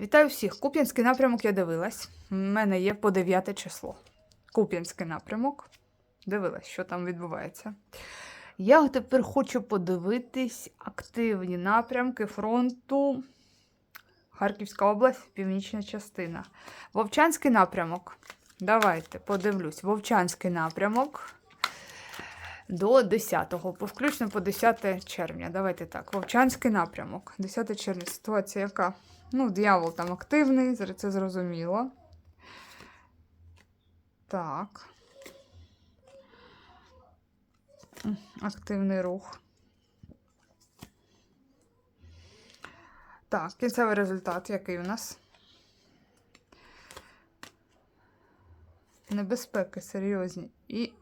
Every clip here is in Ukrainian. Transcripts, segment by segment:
Вітаю всіх! Куп'янський напрямок я дивилась. У мене є по 9 число. Куп'янський напрямок. Дивилась, що там відбувається. Я тепер хочу подивитись активні напрямки фронту. Харківська область, північна частина. Вовчанський напрямок. Давайте подивлюсь. Вовчанський напрямок до 10-го, по- включно по 10 червня. Давайте так. Вовчанський напрямок. 10 червня. Ситуація яка? Ну, дьявол там активний, це зрозуміло. Так. Активний рух. Так, кінцевий результат який у нас? Небезпеки серйозні. І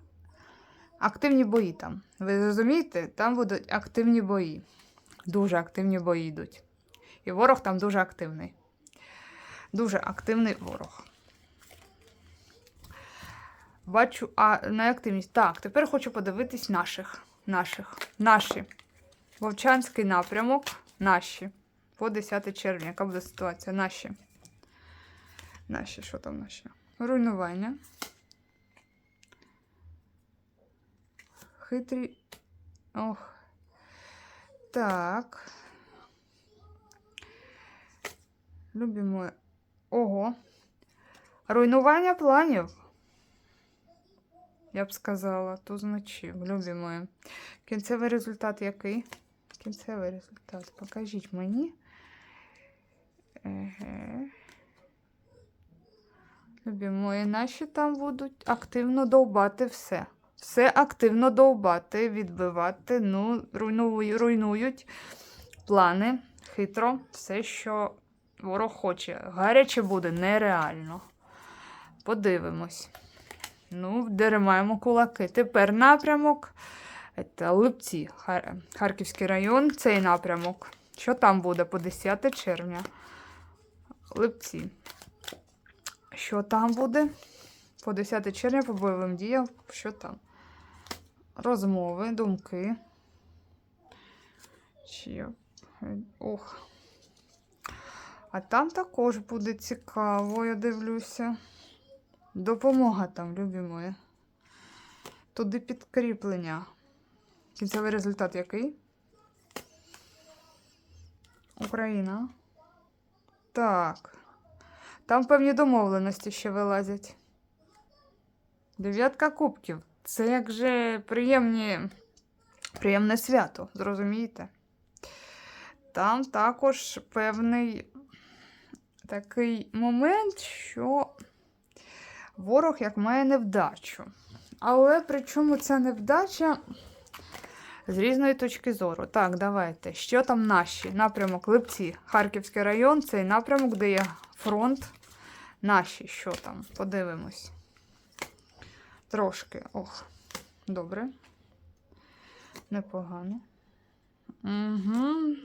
активні бої там. Ви розумієте? Там будуть активні бої. Дуже активні бої йдуть. І ворог там дуже активний. Дуже активний ворог. Бачу, а найактивність. Так, тепер хочу подивитись наших. Наших. Наші. Вовчанський напрямок. Наші. По 10 червня. Яка буде ситуація? Наші. Наші, що там наші? Руйнування. Хитрі. Ох. Так. Любимо. Ого. Руйнування планів. Я б сказала, то значив. Любимо. Кінцевий результат який? Кінцевий результат. Покажіть мені. Еге. Любимо. І наші там будуть активно довбати все. Все активно довбати, відбивати. Ну, руйнують, руйнують плани хитро, все, що ворог хоче. Гаряче буде нереально. Подивимось. Ну, деремаємо кулаки. Тепер напрямок. Це Липці, Хар- Харківський район, цей напрямок. Що там буде по 10 червня? Липці. Що там буде? По 10 червня по бойовим діям. Що там? Розмови, думки. Чи... Ох. А там також буде цікаво, я дивлюся. Допомога там, любі мої. Туди підкріплення. Кінцевий результат який? Україна. Так. Там певні домовленості ще вилазять. Дев'ятка кубків. Це як же приємні, приємне свято, зрозумієте? Там також певний такий момент, що ворог як має невдачу. Але при чому ця невдача з різної точки зору. Так, давайте. Що там наші? Напрямок Липці, Харківський район, цей напрямок, де є фронт. Наші, що там? Подивимось. Трошки. Ох, добре. Непогано. Угу.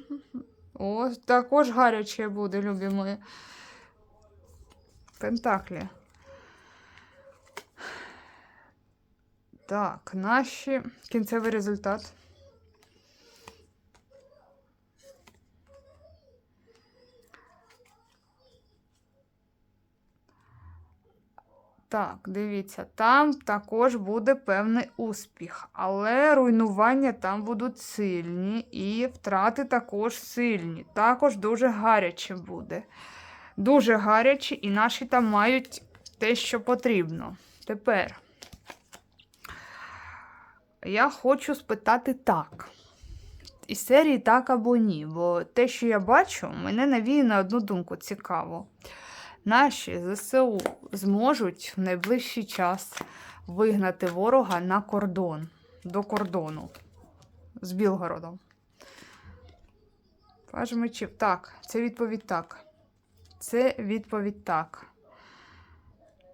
О, також гаряче буде, любі мої. Пентаклі. Так, наші кінцевий результат. Так, дивіться, там також буде певний успіх, але руйнування там будуть сильні, і втрати також сильні. Також дуже гаряче буде. Дуже гаряче, і наші там мають те, що потрібно. Тепер я хочу спитати так. Із серії так або ні, бо те, що я бачу, мене навіє на одну думку цікаво. Наші ЗСУ зможуть в найближчий час вигнати ворога на кордон, до кордону з Білгородом. Паж мечів. Так, це відповідь так. Це відповідь так.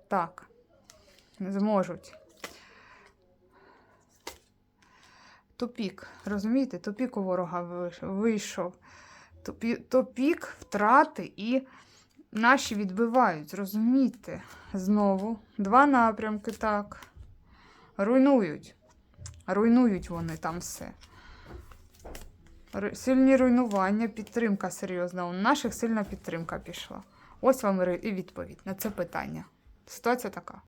Так. Зможуть. Тупік. Розумієте? Тупік у ворога вийшов. Тупі, тупік, втрати і наші відбивають, розумієте? Знову. Два напрямки, так. Руйнують. Руйнують вони там все. Сильні руйнування, підтримка серйозна. У наших сильна підтримка пішла. Ось вам і відповідь на це питання. Ситуація така.